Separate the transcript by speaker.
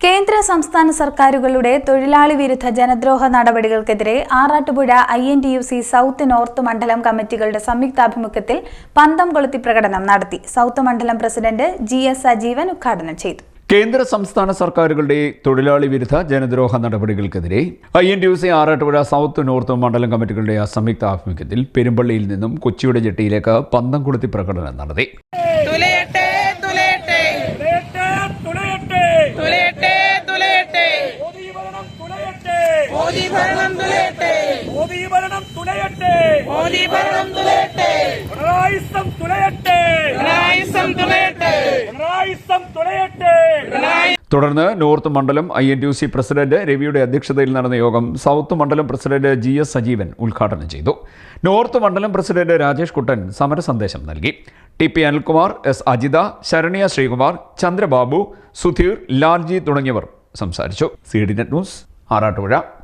Speaker 1: കേന്ദ്ര സംസ്ഥാന സർക്കാരുകളുടെ തൊഴിലാളി വിരുദ്ധ ജനദ്രോഹ നടപടികൾക്കെതിരെ Arattupuzha I N T U C south north മണ്ഡലം കമ്മിറ്റികളുടെ സംയുക്താഭിമുഖ്യത്തിൽ പന്തം കൊളുത്തി പ്രകടനം നടത്തി. സൗത്ത് മണ്ഡലം പ്രസിഡന്റ് ജി എസ് സജീവൻ ഉദ്ഘാടനം ചെയ്തു.
Speaker 2: കേന്ദ്ര സംസ്ഥാന സർക്കാരുകളുടെ തൊഴിലാളി വിരുദ്ധ ജനദ്രോഹ നടപടികൾക്കെതിരെ I N T U C Arattupuzha south north മണ്ഡലം കമ്മിറ്റികളുടെ സംയുക്ത ആഭിമുഖ്യത്തിൽ പെരുമ്പള്ളിയിൽ നിന്നും കൊച്ചിയുടെ ജെട്ടിയിലേക്ക് പന്തം കൊളുത്തി പ്രകടനം നടത്തി.
Speaker 3: തുലയട്ടെ
Speaker 4: ഭരണം തുളയട്ടെ
Speaker 3: മോദി ഭരണം തുലയട്ടെ.
Speaker 4: മോദി ഭരണം തുളയട്ടെ
Speaker 3: മോദി ഭരണം തുലയട്ടെ.
Speaker 4: പിണറായിസം തുളയട്ടെ
Speaker 3: പിണറായിസം തുലയട്ടെ.
Speaker 4: പിണറായിസം തുളയട്ടെ
Speaker 2: തുടർന്ന് നോർത്ത് മണ്ഡലം I N T U C president രവിയുടെ അധ്യക്ഷതയിൽ നടന്ന യോഗം സൗത്ത് മണ്ഡലം പ്രസിഡന്റ് ജി എസ് സജീവൻ ഉദ്ഘാടനം ചെയ്തു. നോർത്ത് മണ്ഡലം പ്രസിഡന്റ് രാജേഷ് കുട്ടൻ സമര സന്ദേശം നൽകി. T P Anilkumar S Ajitha Saranya Sreekumar Chandrababu Sudheer Lalji തുടങ്ങിയവർ സംസാരിച്ചു. C D net news Arattupuzha